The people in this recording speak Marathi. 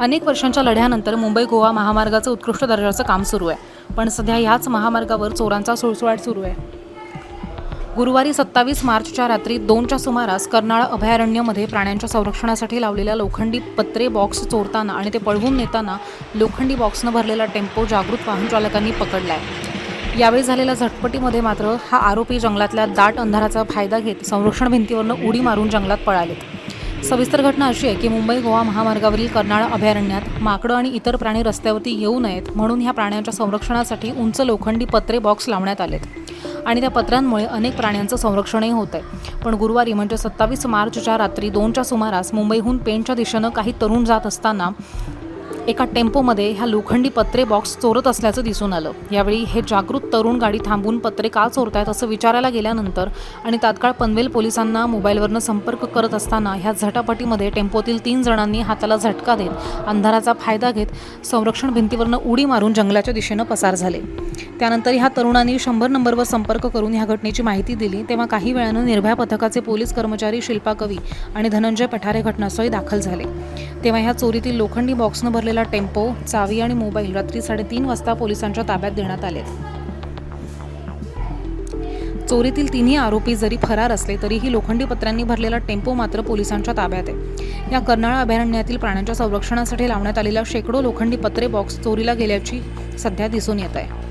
अनेक वर्षांच्या लढ्यानंतर मुंबई गोवा महामार्गाचं उत्कृष्ट दर्जाचं काम सुरू आहे. पण सध्या ह्याच महामार्गावर चोरांचा सुळसुळाट सुरू आहे. गुरुवारी सत्तावीस मार्चच्या रात्री दोनच्या सुमारास कर्नाळ अभयारण्यामध्ये प्राण्यांच्या संरक्षणासाठी लावलेल्या लोखंडी पत्रे बॉक्स चोरताना आणि ते पळवून नेताना लोखंडी बॉक्सनं भरलेला टेम्पो जागृत वाहन चालकांनी आहे यावेळी झालेल्या झटपटीमध्ये मात्र हा आरोपी जंगलातल्या दाट अंधाराचा फायदा घेत संरक्षण भिंतीवरनं उडी मारून जंगलात पळालेत. सविस्तर घटना अशी आहे की मुंबई गोवा महामार्गावरील कर्नाळ अभयारण्यात माकडं आणि इतर प्राणी रस्त्यावरती येऊ नयेत म्हणून ह्या प्राण्यांच्या संरक्षणासाठी उंच लोखंडी पत्रे बॉक्स लावण्यात आलेत. आणि त्या पत्रांमुळे अनेक प्राण्यांचं संरक्षणही होत आहे पण गुरुवारी म्हणजे सत्तावीस मार्चच्या रात्री दोनच्या सुमारास मुंबईहून पेणच्या दिशेनं काही तरुण जात असताना एका टेम्पोमध्ये ह्या लोखंडी पत्रे बॉक्स चोरत असल्याचं दिसून आलं. यावेळी हे जागृत तरुण गाडी थांबून पत्रे का चोरतायत असं विचारायला गेल्यानंतर आणि तात्काळ पनवेल पोलिसांना मोबाईलवरनं संपर्क करत असताना ह्या झटापटीमध्ये टेम्पोतील तीन जणांनी हाताला झटका देत अंधाराचा फायदा घेत संरक्षण भिंतीवरनं उडी मारून जंगलाच्या दिशेनं पसार झाले. त्यानंतर ह्या तरुणांनी शंभर नंबरवर संपर्क करून ह्या घटनेची माहिती दिली. तेव्हा काही वेळानं निर्भया पथकाचे पोलीस कर्मचारी शिल्पा कवी आणि धनंजय पठारे घटनास्थळी दाखल झाले. तेव्हा ह्या चोरीतील लोखंडी बॉक्सनं भरलेला टेम्पो चावी आणि मोबाईल रात्री साडेतीन वाजता पोलिसांच्या ताब्यात देण्यात आले. चोरीतील तिन्ही आरोपी जरी फरार असले तरीही लोखंडी पत्र्यांनी भरलेला टेम्पो मात्र पोलिसांच्या ताब्यात आहे. या कर्नाळ अभयारण्यातील प्राण्यांच्या संरक्षणासाठी लावण्यात आलेल्या शेकडो लोखंडी पत्रे बॉक्स चोरीला गेल्याची सध्या दिसून येत आहे.